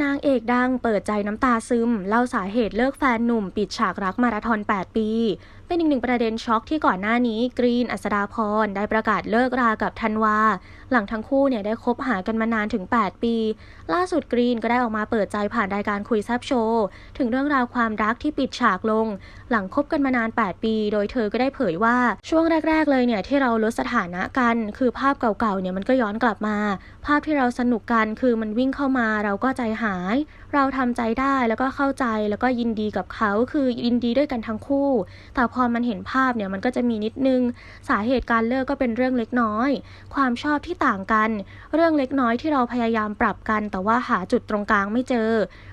นางเอกดังเปิดใจน้ำตาซึม เล่าสาเหตุเลิกแฟนหนุ่มปิดฉากรักมาราธอน 8 ปี เป็นอีกหนึ่งประเด็นช็อกที่ก่อนหน้านี้กรีนอัศดาพรได้ประกาศเลิกรากับธันวา หลังทั้งคู่เนี่ยได้คบหากันมานานถึง 8 ปี ล่าสุดกรีนก็ได้ออกมาเปิดใจผ่านรายการคุยแซบโชว์ถึงเรื่องราวความรักที่ปิดฉากลง หลังคบกันมานาน 8 ปี โดยเธอก็ได้เผยว่าช่วงแรก ๆ เลยเนี่ยที่เราลดสถานะกัน คือภาพเก่าๆเนี่ยมันก็ย้อนกลับมา ภาพที่เราสนุกกันคือมันวิ่งเข้ามาเราก็ใจหาย เราทำใจได้แล้วก็เข้าใจแล้วก็ยินดีกับเขาคือยินดีด้วยกันทั้งคู่ แต่พอมันเห็นภาพเนี่ยมันก็จะมีนิดนึง สาเหตุการเลิกก็เป็นเรื่องเล็กน้อย ความชอบที่ต่างกัน เรื่องเล็กน้อยที่เราพยายามปรับกัน แต่ว่าหาจุดตรงกลางไม่เจอ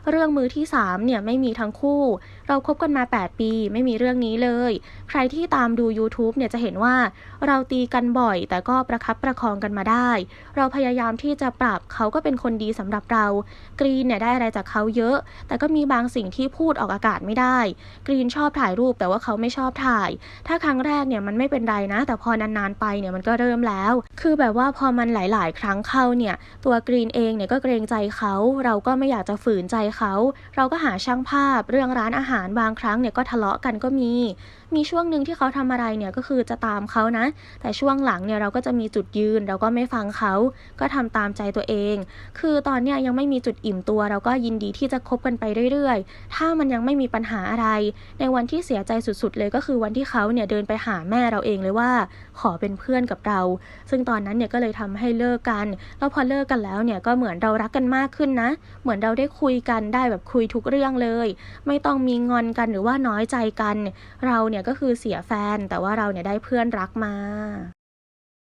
เรื่องมือที่3เนี่ยไม่มีทั้งคู่ เราคบกันมา 8 ปี ไม่มีเรื่องนี้เลย ใครที่ตามดู YouTube เนี่ยจะเห็นว่า เราตีกันบ่อย แต่ก็ประคับประคองกันมาได้ เราพยายามที่จะปรับเขาก็เป็นคนดีสำหรับเรา กรีนเนี่ยได้อะไรจากเขาเยอะ แต่ก็มีบางสิ่งที่พูดออกอากาศไม่ได้ กรีนชอบถ่ายรูปแต่ว่าเขาไม่ชอบถ่าย ถ้าครั้งแรกเนี่ยมันไม่เป็นไรนะ แต่พอนานๆไปเนี่ยมันก็เริ่มแล้ว คือแบบว่าพอมันหลายๆ ครั้งเข้าเนี่ย ตัวกรีนเองเนี่ยก็เกรงใจเขา เราก็ไม่อยากจะฝืนใจเขา เราก็หาช่างภาพ เรื่องร้านอาหารบางครั้งเนี่ยก็ทะเลาะกันก็มี มีช่วงหนึ่งที่เขาทำอะไรเนี่ยก็คือจะตามเขานะ แต่ช่วงหลังเนี่ยเราก็จะมีจุดยืน เราก็ไม่ฟังเขา ก็ทำตามใจตัวเอง คือตอนเนี้ยยังไม่มีจุดอิ่มตัว เราก็ยินดีที่จะคบกันไปเรื่อยๆ ถ้ามันยังไม่มีปัญหาอะไร ในวันที่เสียใจสุดๆเลยก็ก็คือวันที่เขาเนี่ยเดินไปหาแม่เราเองเลยว่าขอเป็นเพื่อนกับเรา ซึ่งตอนนั้นเนี่ยก็เลยทำให้เลิกกัน แล้วพอเลิกกันแล้วเนี่ยก็เหมือนเรารักกันมากขึ้นนะ เหมือนเราได้คุยกันได้แบบคุยทุกเรื่องเลย ไม่ต้องมีงอนกันหรือว่าน้อยใจกัน เราเนี่ยก็คือเสียแฟนแต่ว่าเราเนี่ยได้เพื่อนรักมา